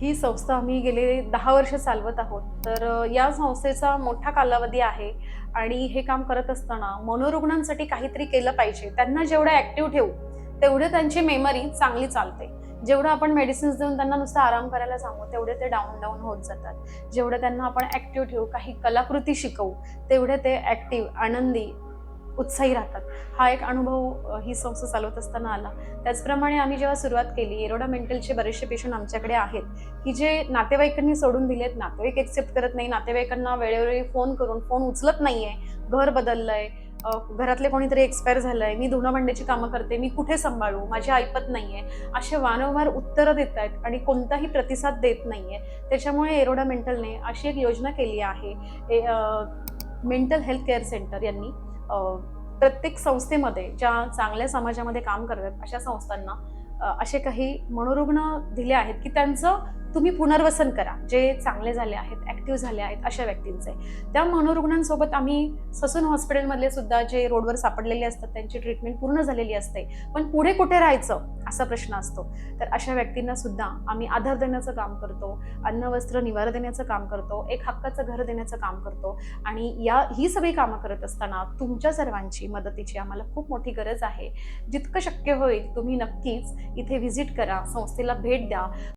ही संस्था आम्ही गेले दहा वर्ष चालवत आहोत. तर या संस्थेचा मोठा कालावधी आहे आणि हे काम करत असताना मनोरुग्णांसाठी काहीतरी केलं पाहिजे. त्यांना जेवढं ऍक्टिव्ह ठेवू तेवढे त्यांची मेमरी चांगली चालते. जेवढं आपण मेडिसिन्स देऊन त्यांना नुसतं आराम करायला सांगू तेवढे ते डाऊन डाऊन होत जातात. जेवढं त्यांना आपण ॲक्टिव्ह ठेवू काही कलाकृती शिकवू तेवढे ते ॲक्टिव्ह आनंदी उत्साही राहतात. हा एक अनुभव ही संस्था चालवत असताना आला. त्याचप्रमाणे आम्ही जेव्हा सुरुवात केली एरोडा मेंटलचे बरेचसे पेशंट आमच्याकडे आहेत. की जे नातेवाईकांनी सोडून दिलेत नातेवाईक एक्सेप्ट करत नाही नातेवाईकांना वेळोवेळी फोन करून फोन उचलत नाही आहे घर बदललंय आहे घरातले कोणीतरी एक्सपायर झालंय मी धुणं भांड्याची कामं करते मी कुठे सांभाळू माझी ऐपत नाहीये. असे वारंवार उत्तरं देत आहेत आणि कोणताही प्रतिसाद देत नाहीये. त्याच्यामुळे एरोडा मेंटलने अशी एक योजना केली आहे मेंटल हेल्थ केअर सेंटर यांनी. प्रत्येक संस्थेमध्ये ज्या चांगल्या समाजामध्ये काम करतात अशा संस्थांना असे काही मनोरुग्ण दिले आहेत की त्यांचं तुम्ही पुनर्वसन करा जे चांगले झाले आहेत. ॲक्टिव्ह झाले आहेत अशा व्यक्तींचे. त्या मनोरुग्णांसोबत आम्ही ससून हॉस्पिटलमधले सुद्धा जे रोडवर सापडलेले असतात त्यांची ट्रीटमेंट पूर्ण झालेली असते. पण पुढे कुठे राहायचं असा प्रश्न असतो. तर अशा व्यक्तींना सुद्धा आम्ही आधार देण्याचं काम करतो अन्न वस्त्र निवार देण्याचं काम करतो एक हक्काचं घर देण्याचं काम करतो आणि या ही सगळी कामं करत असताना तुमच्या सर्वांची मदतीची आम्हाला खूप मोठी गरज आहे. जितकं शक्य होईल तुम्ही नक्कीच इथे व्हिजिट करा संस्थेला भेट द्या.